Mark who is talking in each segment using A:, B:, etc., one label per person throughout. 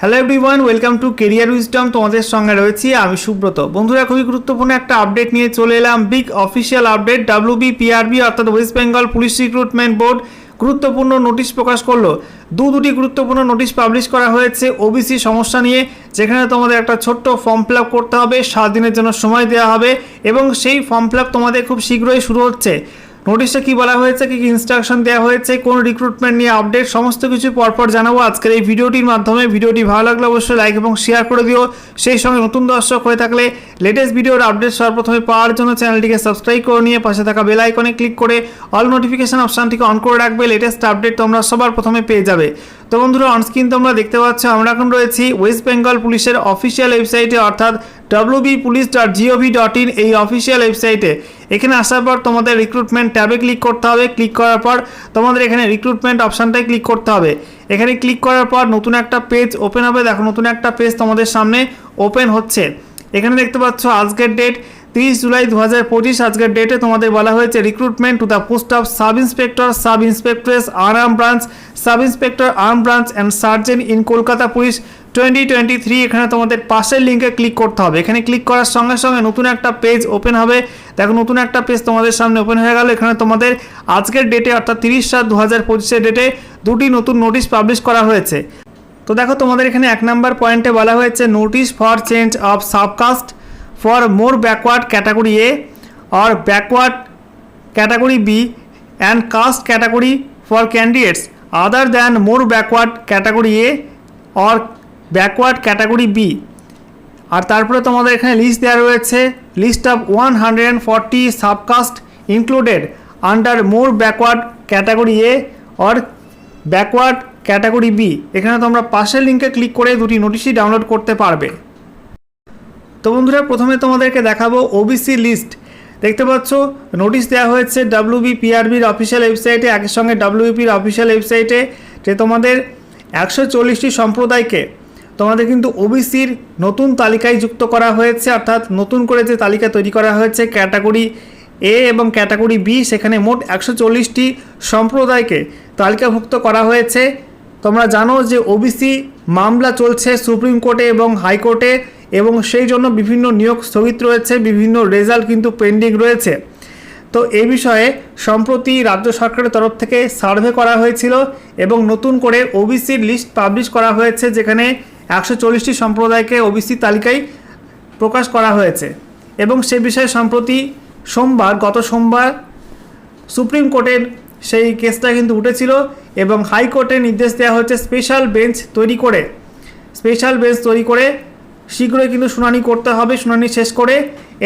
A: Hello everyone welcome to career wisdom তোমাদের সঙ্গে রয়েছি আমি সুব্রত। বন্ধুরা, খুবই গুরুত্বপূর্ণ একটা আপডেট নিয়ে চলে এলাম big official update WB PRB অর্থাৎ West Bengal police recruitment board গুরুত্বপূর্ণ নোটিশ প্রকাশ করল। দু দুটি গুরুত্বপূর্ণ নোটিশ পাবলিশ করা হয়েছে ওবিসি সমস্যা নিয়ে, যেখানে তোমাদের একটা ছোট্ট ফর্ম ফিল করতে হবে, সাত দিনের জন্য সময় দেওয়া হবে এবং সেই ফর্ম ফিল তোমাদের খুব শীঘ্রই শুরু হচ্ছে। নোটিশে কি বলা হয়েছে, কি ইনস্ট্রাকশন দেওয়া হয়েছে, কোন রিক্রুটমেন্ট নিয়ে আপডেট সমস্ত কিছু পরপর জানাব আজকের এই ভিডিওটির মাধ্যমে। ভিডিওটি ভালো লাগলে অবশ্যই লাইক এবং শেয়ার করে দিও। সেই সঙ্গে নতুন দর্শক হয়ে থাকলে লেটেস্ট ভিডিওর আপডেট সর্বপ্রথমে পাওয়ার জন্য চ্যানেলটিকে সাবস্ক্রাইব করে নিয়ে পাশে থাকা বেল আইকনে ক্লিক করে অল নোটিফিকেশন অপশানটিকে অন করে রাখবে। লেটেস্ট আপডেট তোমরা সবার প্রথমে পেয়ে যাবে। তো বন্ধুরা অনস্ক্রিন তোমরা দেখতে পাচ্ছ, আমরা এখন রয়েছি ওয়েস্ট বেঙ্গল পুলিশের অফিসিয়াল ওয়েবসাইটে অর্থাৎ WB police dot gov dot in এই অফিসিয়াল ওয়েবসাইটে এখানে আসার পর তোমাদের রিক্রুটমেন্ট ট্যাবে ক্লিক করতে হবে। ক্লিক করার পর তোমাদের এখানে রিক্রুটমেন্ট অপশানটায় ক্লিক করতে হবে। এখানে ক্লিক করার পর নতুন একটা পেজ ওপেন হবে। দেখো, নতুন একটা পেজ তোমাদের সামনে ওপেন হচ্ছে। এখানে দেখতে পাচ্ছ আজকের ডেট তিরিশ জুলাই দু হাজার পঁচিশ। আজকের ডেটে তোমাদের বলা হয়েছে recruitment to the post of sub inspector sub inspectress arm branch sub inspector arm branch and sergeant in Kolkata police twenty twenty three এখানে তোমাদের পাশের লিঙ্কে ক্লিক করতে হবে। এখানে ক্লিক করার সঙ্গে সঙ্গে নতুন একটা পেজ ওপেন হবে। দেখো, নতুন একটা পেজ তোমাদের সামনে ওপেন হয়ে গেল। এখানে তোমাদের আজকের ডেটে অর্থাৎ তিরিশ সাত দু হাজার ডেটে দুটি নতুন নোটিশ পাবলিশ করা হয়েছে। তো দেখো, তোমাদের এখানে এক নাম্বার পয়েন্টে বলা হয়েছে notice for change of subcaste for more backward category A or backward category B and caste category for candidates other than more backward category A or backward category B. আর তারপরে তোমাদের এখানে লিস্ট দেওয়া রয়েছে list of one hundred and forty subcaste included under more backward category A or backward category B এখানে তোমরা পাশের লিঙ্কে ক্লিক করে দুটি নোটিশই ডাউনলোড করতে পারবে। তো বন্ধুরা, প্রথমে তোমাদেরকে দেখাবো ওবিসি লিস্ট দেখতে পাচ্ছ নোটিশ দেওয়া হয়েছে ডাব্লিউবি পিআরবির অফিসিয়াল ওয়েবসাইটে একই সঙ্গে ডাব্লিউবিপির অফিসিয়াল ওয়েবসাইটে যে তোমাদের একশো চল্লিশটি সম্প্রদায়কে তোমাদের কিন্তু ওবিসির নতুন তালিকায় যুক্ত করা হয়েছে, অর্থাৎ নতুন করে যে তালিকা তৈরি করা হয়েছে, ক্যাটাগরি এ এবং ক্যাটাগরি বি সেখানে মোট একশো চল্লিশটি সম্প্রদায়কে তালিকাভুক্ত করা হয়েছে। তোমরা জানো যে ওবিসি মামলা চলছে সুপ্রিম কোর্টে এবং হাইকোর্টে এবং সেই জন্য বিভিন্ন নিয়োগ স্থগিত রয়েছে, বিভিন্ন রেজাল্ট কিন্তু পেন্ডিং রয়েছে। তো এ বিষয়ে সম্প্রতি রাজ্য সরকারের তরফ থেকে সার্ভে করা হয়েছিল এবং নতুন করে ওবিসির লিস্ট পাবলিশ করা হয়েছে, যেখানে একশো চল্লিশটি সম্প্রদায়কে ওবিসি তালিকায় প্রকাশ করা হয়েছে এবং সে বিষয়ে সম্প্রতি সোমবার, গত সোমবার সুপ্রিম কোর্টের সেই কেসটা কিন্তু উঠেছিল এবং হাইকোর্টে নির্দেশ দেওয়া হয়েছে স্পেশাল বেঞ্চ তৈরি করে, স্পেশাল বেঞ্চ তৈরি করে শীঘ্রই কিন্তু শুনানি করতে হবে, শুনানি শেষ করে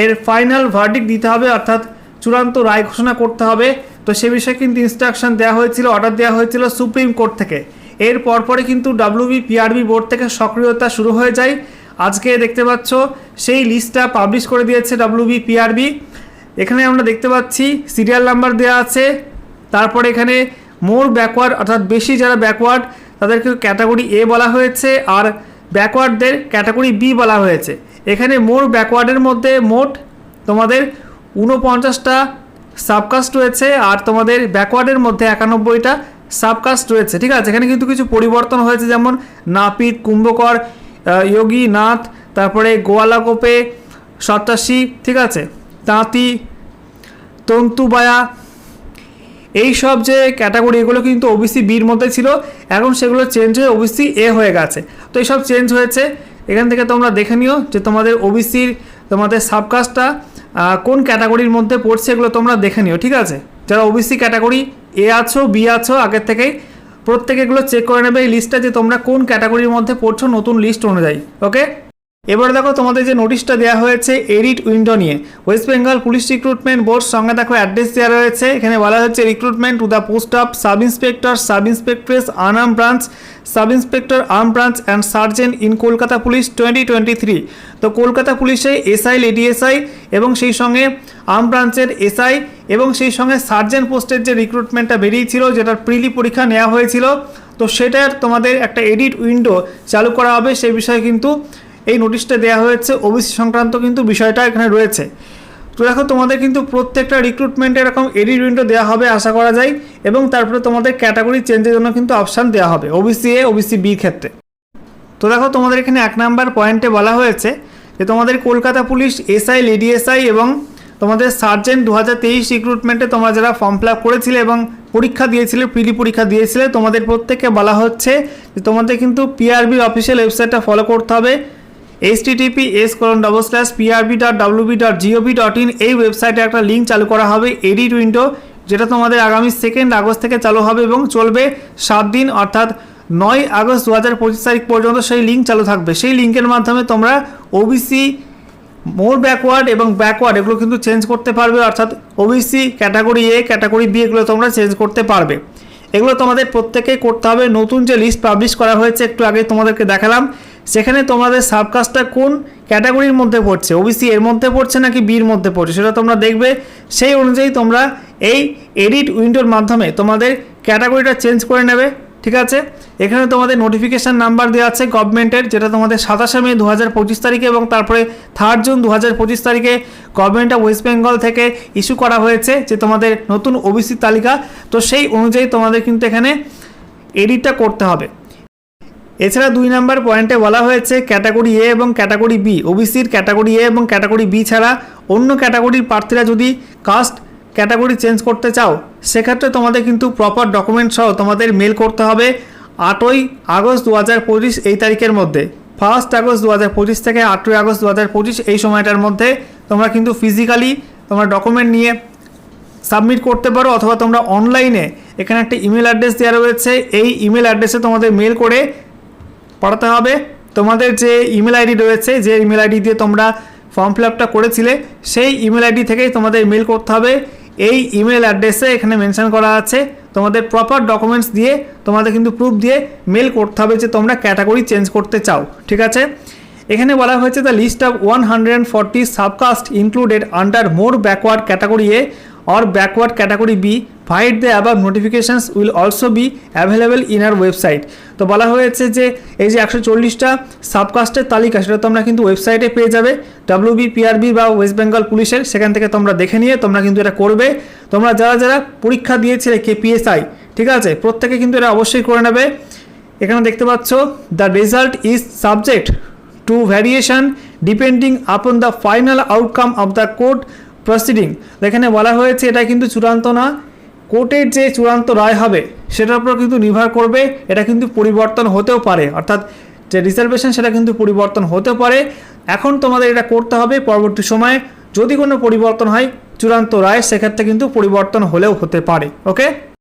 A: এর ফাইনাল ভার্ডিক দিতে হবে অর্থাৎ চূড়ান্ত রায় ঘোষণা করতে হবে। তো সে বিষয়ে কিন্তু ইনস্ট্রাকশন দেওয়া হয়েছিল অর্ডার দেওয়া হয়েছিল সুপ্রিম কোর্ট থেকে। এর পরপরে কিন্তু ডাব্লিউবি পিআরবি বোর্ড থেকে সক্রিয়তা শুরু হয়ে যায়। আজকে দেখতে পাচ্ছ, সেই লিস্টটা পাবলিশ করে দিয়েছে ডাব্লিউবি পিআরবি এখানে আমরা দেখতে পাচ্ছি সিরিয়াল নাম্বার দেওয়া আছে। তারপরে এখানে মোর ব্যাকওয়ার্ড অর্থাৎ বেশি যারা ব্যাকওয়ার্ড তাদেরকে ক্যাটাগরি এ বলা হয়েছে আর ব্যাকওয়ার্ডদের ক্যাটাগরি বি বলা হয়েছে। এখানে মোর ব্যাকওয়ার্ডের মধ্যে মোট তোমাদের ঊনপঞ্চাশটা সাবকাস্ট রয়েছে আর তোমাদের ব্যাকওয়ার্ডের মধ্যে একানব্বইটা সাবকাস্ট রয়েছে, ঠিক আছে? এখানে কিন্তু কিছু পরিবর্তন হয়েছে, যেমন নাপিত, কুম্ভকর যোগী নাথ তারপরে গোয়ালাকোপে সত্যাসী ঠিক আছে? তাঁতি, তন্তুবায়া এই সব যে ক্যাটাগরি, এগুলো কিন্তু ওবিসি বির মধ্যে ছিল। এখন সেগুলো চেঞ্জ হয়ে ওবিসি এ হয়ে গেছে। তো এইসব চেঞ্জ হয়েছে। এখান থেকে তোমরা দেখে নিও যে তোমাদের ওবিসির তোমাদের সাবকাস্টটা কোন ক্যাটাগরির মধ্যে পড়ছে, এগুলো তোমরা দেখে নিও, ঠিক আছে? যারা ওবিসি ক্যাটাগরি এ আছো বি আছো, আগের থেকে প্রত্যেকে এগুলো চেক করে নেবে এই লিস্টটা যে তোমরা কোন ক্যাটাগরির মধ্যে পড়ছো, নতুন লিস্ট অনুযায়ী ওকে এবার দেখো, তোমাদের যে নোটিশটা দেওয়া হয়েছে এডিট উইন্ডো নিয়ে। West Bengal police recruitment board সঙ্গে দেখো অ্যাড্রেস দেওয়া রয়েছে। এখানে বলা হচ্ছে recruitment to the post of sub inspector sub inspectress arm branch sub inspector arm branch and sergeant in Kolkata police twenty twenty three তো কলকাতা পুলিশে এসআই লেডিএসআই এবং সেই সঙ্গে আর্ম ব্রাঞ্চের এসআই এবং সেই সঙ্গে সার্জেন্ট পোস্টের যে রিক্রুটমেন্টটা বেরিয়েছিল, যেটার প্রিলি পরীক্ষা নেওয়া হয়েছিল, তো সেটার তোমাদের একটা এডিট উইন্ডো চালু করা হবে। সেই বিষয়ে কিন্তু এই নোটিশটা দেওয়া হয়েছে। ওবিসি সংক্রান্ত কিন্তু বিষয়টা এখানে রয়েছে। তো দেখো, তোমাদের কিন্তু প্রত্যেকটা রিক্রুটমেন্টে এরকম এডিট উইন্ডো দেওয়া হবে, আশা করা যায়। এবং তারপরে তোমাদের ক্যাটাগরি চেঞ্জের জন্য কিন্তু অপশান দেওয়া হবে, ওবিসি এ ওবিসি বি ক্ষেত্রে। তো দেখো, তোমাদের এখানে এক নাম্বার পয়েন্টে বলা হয়েছে যে, তোমাদের Kolkata police SI lady SI এবং তোমাদের সার্জেন্ট দু হাজার তেইশ রিক্রুটমেন্টে তোমরা যারা ফর্ম ফিল আপ করেছিলে এবং পরীক্ষা দিয়েছিলে প্রিলি পরীক্ষা দিয়েছিলে, তোমাদের প্রত্যেককে বলা হচ্ছে যে, তোমাদের কিন্তু পিআরবির অফিসিয়াল ওয়েবসাইটটা ফলো করতে হবে। HTTPS colon double slash PRB dot WB dot gov dot in এই ওয়েবসাইটে একটা লিঙ্ক চালু করা হবে এডিট উইন্ডো যেটা তোমাদের আগামী সেকেন্ড আগস্ট থেকে চালু হবে এবং চলবে সাত দিন, অর্থাৎ নয় আগস্ট দু হাজার পঁচিশ তারিখ পর্যন্ত সেই লিঙ্ক চালু থাকবে। সেই লিঙ্কের মাধ্যমে তোমরা ওবিসি মোর ব্যাকওয়ার্ড এবং ব্যাকওয়ার্ড এগুলো কিন্তু চেঞ্জ করতে পারবে, অর্থাৎ OBC category A category B এগুলো তোমরা চেঞ্জ করতে পারবে। এগুলো তোমাদের প্রত্যেকেই করতে হবে। নতুন যে লিস্ট পাবলিশ করা হয়েছে, একটু আগে তোমাদেরকে দেখালাম। সেখানে তোমাদের সাবকাস্টটা কোন ক্যাটাগরির মধ্যে পড়ছে? ওবিসি এর মধ্যে পড়ছে নাকি বির মধ্যে পড়ছে? সেটা তোমরা দেখবে। সেই অনুযায়ী তোমরা এই এডিট উইন্ডোর মাধ্যমে তোমাদের ক্যাটাগরিটা চেঞ্জ করে নেবে, ঠিক আছে? এখানে তোমাদের নোটিফিকেশান নাম্বার দেওয়া আছে গভর্নমেন্টের, যেটা তোমাদের সাতাশে মে দু হাজার পঁচিশ তারিখে এবং তারপরে থার্ড জুন দু হাজার পঁচিশ তারিখে গভর্নমেন্ট অফ ওয়েস্ট বেঙ্গল থেকে ইস্যু করা হয়েছে যে তোমাদের নতুন ওবিসি তালিকা। তো সেই অনুযায়ী তোমাদের কিন্তু এখানে এডিটটা করতে হবে। এছাড়া দুই নাম্বার পয়েন্টে বলা হয়েছে ক্যাটাগরি এ এবং ক্যাটাগরি বি ওবিসির ক্যাটাগরি এ এবং ক্যাটাগরি বি ছাড়া অন্য ক্যাটাগরির প্রার্থীরা যদি কাস্ট ক্যাটাগরি চেঞ্জ করতে চাও, সেক্ষেত্রে তোমাদের কিন্তু প্রপার ডকুমেন্ট সহ তোমাদের মেল করতে হবে আটই আগস্ট দু হাজার পঁচিশ এই তারিখের মধ্যে। ফার্স্ট আগস্ট দু হাজার পঁচিশ থেকে আটই আগস্ট দু হাজার পঁচিশ এই সময়টার মধ্যে তোমরা কিন্তু ফিজিক্যালি তোমরা ডকুমেন্ট নিয়ে সাবমিট করতে পারো অথবা তোমরা অনলাইনে এখানে একটা ইমেল অ্যাড্রেস দেওয়া রয়েছে। এই ইমেল অ্যাড্রেসে তোমাদের মেল করে পাঠাতে হবে। তোমাদের যে ইমেল আইডি রয়েছে, যে ইমেল আইডি দিয়ে তোমরা ফর্ম ফিল আপটা করেছিলে, সেই ইমেল আইডি থেকেই তোমাদের মেল করতে হবে। এই ইমেল অ্যাড্রেসে এখানে মেনশন করা আছে, তোমাদের প্রপার ডকুমেন্টস দিয়ে, তোমাদের কিন্তু প্রুফ দিয়ে মেল করতে হবে যে তোমরা ক্যাটাগরি চেঞ্জ করতে চাও, ঠিক আছে? এখানে বলা হয়েছে the list of one hundred and forty subcaste included under more backward category A or backward category B provide the above notifications will also be available in our website. তো বলা হয়েছে যে এই যে একশো চল্লিশটা সাবকাস্টের তালিকা, সেটা তোমরা কিন্তু ওয়েবসাইটে পেয়ে যাবে। ডাব্লিউবি পিআরবি বা ওয়েস্ট বেঙ্গল পুলিশের সেখান থেকে তোমরা দেখে নিয়ে তোমরা কিন্তু এটা করবে। তোমরা যারা যারা পরীক্ষা দিয়েছিলে কেপিএসআই ঠিক আছে? প্রত্যেকে কিন্তু এটা অবশ্যই করে নেবে। এখানে দেখতে পাচ্ছ the result is subject to variation depending upon the final outcome of the court proceeding এখানে বলা হয়েছে এটা কিন্তু চূড়ান্ত না। কোর্টের যে চূড়ান্ত রায় হবে, সেটার উপর কিন্তু নির্ভর করবে। এটা কিন্তু পরিবর্তন হতেও পারে। অর্থাৎ যে রিজার্ভেশন সেটা কিন্তু পরিবর্তন হতে পারে। এখন তোমাদের এটা করতে হবে পরবর্তী সময়ে। যদি কোনো পরিবর্তন হয়, চূড়ান্ত রায়, সেক্ষেত্রে কিন্তু পরিবর্তন হলেও হতে পারে। ওকে